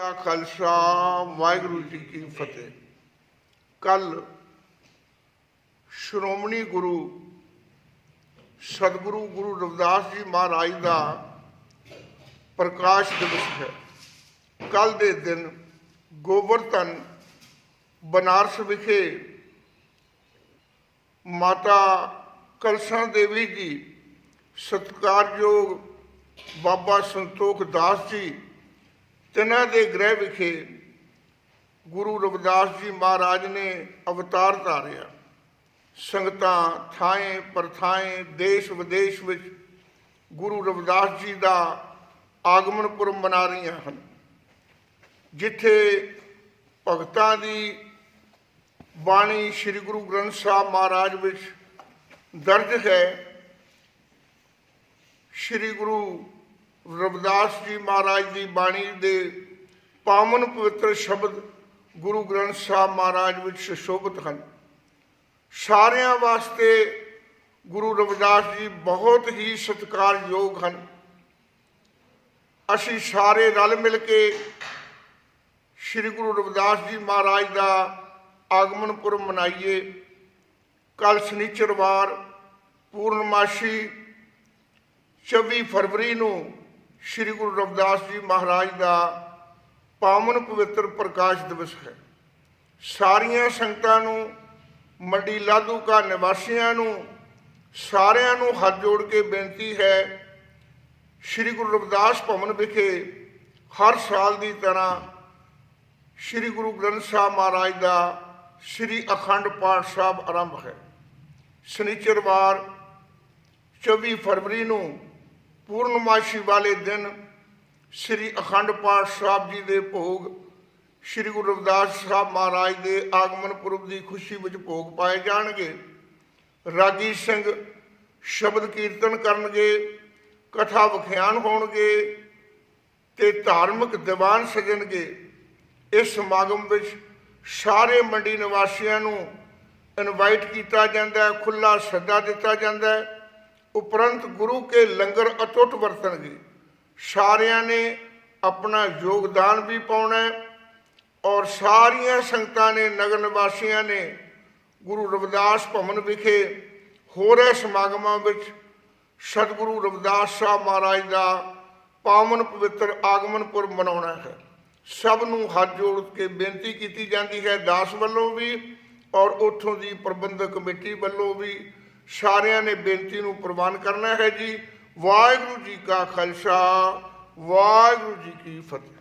ਦਾ ਖਾਲਸਾ, ਵਾਹਿਗੁਰੂ ਜੀ ਕੀ ਫਤਿਹ। ਕੱਲ ਸ਼੍ਰੋਮਣੀ ਗੁਰੂ ਸਤਿਗੁਰੂ ਗੁਰੂ ਰਵਿਦਾਸ ਜੀ ਮਹਾਰਾਜ ਦਾ ਪ੍ਰਕਾਸ਼ ਦਿਵਸ ਹੈ। ਕੱਲ ਦੇ ਦਿਨ ਗੋਵਰਧਨ ਬਨਾਰਸ ਵਿਖੇ ਮਾਤਾ ਕਲਸਾ ਦੇਵੀ ਜੀ, ਸਤਿਕਾਰਯੋਗ ਬਾਬਾ ਸੰਤੋਖ ਦਾਸ ਜੀ ਤਿਨਾਂ ਦੇ ਗ੍ਰਹਿ ਵਿਖੇ ਗੁਰੂ ਰਵਿਦਾਸ ਜੀ ਮਹਾਰਾਜ ਨੇ ਅਵਤਾਰ ਧਾਰਿਆ। ਸੰਗਤਾਂ ਥਾਂ ਪਰਥਾਂ ਦੇਸ਼ ਵਿਦੇਸ਼ ਵਿੱਚ ਗੁਰੂ ਰਵਿਦਾਸ ਜੀ ਦਾ ਆਗਮਨ ਪੁਰਬ ਮਨਾ ਰਹੀਆਂ ਹਨ। ਜਿੱਥੇ ਭਗਤਾਂ ਦੀ ਬਾਣੀ ਸ੍ਰੀ ਗੁਰੂ ਗ੍ਰੰਥ ਸਾਹਿਬ ਮਹਾਰਾਜ ਵਿੱਚ ਦਰਜ ਹੈ। ਸ੍ਰੀ ਗੁਰੂ ਰਵਿਦਾਸ ਜੀ ਮਹਾਰਾਜ ਦੀ ਬਾਣੀ ਦੇ ਪਾਵਨ ਪਵਿੱਤਰ ਸ਼ਬਦ ਗੁਰੂ ਗ੍ਰੰਥ ਸਾਹਿਬ ਮਹਾਰਾਜ ਵਿੱਚ ਸੁਸ਼ੋਭਿਤ ਹਨ। ਸਾਰਿਆਂ ਵਾਸਤੇ ਗੁਰੂ ਰਵਿਦਾਸ ਜੀ ਬਹੁਤ ਹੀ ਸਤਿਕਾਰਯੋਗ ਹਨ। ਅਸੀਂ ਸਾਰੇ ਰਲ ਮਿਲ ਕੇ ਸ੍ਰੀ ਗੁਰੂ ਰਵਿਦਾਸ ਜੀ ਮਹਾਰਾਜ ਦਾ ਆਗਮਨ ਪੁਰਬ ਮਨਾਈਏ। ਕੱਲ ਸ਼ਨੀਚਰਵਾਰ, ਪੂਰਨਮਾਸ਼ੀ 24 ਫਰਵਰੀ ਨੂੰ ਸ੍ਰੀ ਗੁਰੂ ਰਵਿਦਾਸ ਜੀ ਮਹਾਰਾਜ ਦਾ ਪਾਵਨ ਪਵਿੱਤਰ ਪ੍ਰਕਾਸ਼ ਦਿਵਸ ਹੈ। ਸਾਰੀਆਂ ਸੰਗਤਾਂ ਨੂੰ, ਮੰਡੀ ਲਾਧੂਕਾ ਨਿਵਾਸੀਆਂ ਨੂੰ, ਸਾਰਿਆਂ ਨੂੰ ਹੱਥ ਜੋੜ ਕੇ ਬੇਨਤੀ ਹੈ, ਸ੍ਰੀ ਗੁਰੂ ਰਵਿਦਾਸ ਭਵਨ ਵਿਖੇ ਹਰ ਸਾਲ ਦੀ ਤਰ੍ਹਾਂ ਸ੍ਰੀ ਗੁਰੂ ਗ੍ਰੰਥ ਸਾਹਿਬ ਮਹਾਰਾਜ ਦਾ ਸ੍ਰੀ ਅਖੰਡ ਪਾਠ ਸਾਹਿਬ ਆਰੰਭ ਹੈ। ਸ਼ਨੀਚਰਵਾਰ 24 ਫਰਵਰੀ ਨੂੰ ਪੂਰਨਮਾਸ਼ੀ ਵਾਲੇ ਦਿਨ ਸ੍ਰੀ ਅਖੰਡ ਪਾਠ ਸਾਹਿਬ ਜੀ ਦੇ ਭੋਗ, ਸ੍ਰੀ ਗੁਰੂ ਰਵਿਦਾਸ ਸਾਹਿਬ ਮਹਾਰਾਜ ਦੇ ਆਗਮਨ ਪੁਰਬ ਦੀ ਖੁਸ਼ੀ ਵਿੱਚ ਭੋਗ ਪਾਏ ਜਾਣਗੇ। ਰਾਗੀ ਸਿੰਘ ਸ਼ਬਦ ਕੀਰਤਨ ਕਰਨਗੇ, ਕਥਾ ਵਿਖਿਆਨ ਹੋਣਗੇ ਤੇ ਧਾਰਮਿਕ ਦੀਵਾਨ ਸਜਣਗੇ। ਇਸ ਸਮਾਗਮ ਵਿੱਚ ਸਾਰੇ ਮੰਡੀ ਨਿਵਾਸੀਆਂ ਨੂੰ ਇਨਵਾਈਟ ਕੀਤਾ ਜਾਂਦਾ ਹੈ ਖੁੱਲਾ ਸੱਦਾ ਦਿੱਤਾ ਜਾਂਦਾ ਹੈ। ਉਪਰੰਤ ਗੁਰੂ ਕੇ ਲੰਗਰ ਅਟੁੱਟ ਵਰਤਣਗੇ। ਸਾਰਿਆਂ ਨੇ ਆਪਣਾ ਯੋਗਦਾਨ ਵੀ ਪਾਉਣਾ ਔਰ ਸਾਰੀਆਂ ਸੰਗਤਾਂ ਨੇ, ਨਗਰ ਨਿਵਾਸੀਆਂ ਨੇ, ਗੁਰੂ ਰਵਿਦਾਸ ਭਵਨ ਵਿਖੇ ਹੋ ਸਮਾਗਮਾਂ ਵਿੱਚ ਸਤਿਗੁਰੂ ਰਵਿਦਾਸ ਸਾਹਿਬ ਮਹਾਰਾਜ ਦਾ ਪਾਵਨ ਪਵਿੱਤਰ ਆਗਮਨ ਪੁਰਬ ਮਨਾਉਣਾ ਹੈ। ਸਭ ਨੂੰ ਹੱਥ ਜੋੜ ਕੇ ਬੇਨਤੀ ਕੀਤੀ ਜਾਂਦੀ ਹੈ, ਦਾਸ ਵੱਲੋਂ ਵੀ ਔਰ ਉੱਥੋਂ ਦੀ ਪ੍ਰਬੰਧਕ ਕਮੇਟੀ ਵੱਲੋਂ ਵੀ ਸਾਰਿਆਂ ਨੇ ਬੇਨਤੀ ਨੂੰ ਪ੍ਰਵਾਨ ਕਰਨਾ ਹੈ ਜੀ। ਵਾਹਿਗੁਰੂ ਜੀ ਕਾ ਖਾਲਸਾ, ਵਾਹਿਗੁਰੂ ਜੀ ਕੀ ਫਤਿਹ।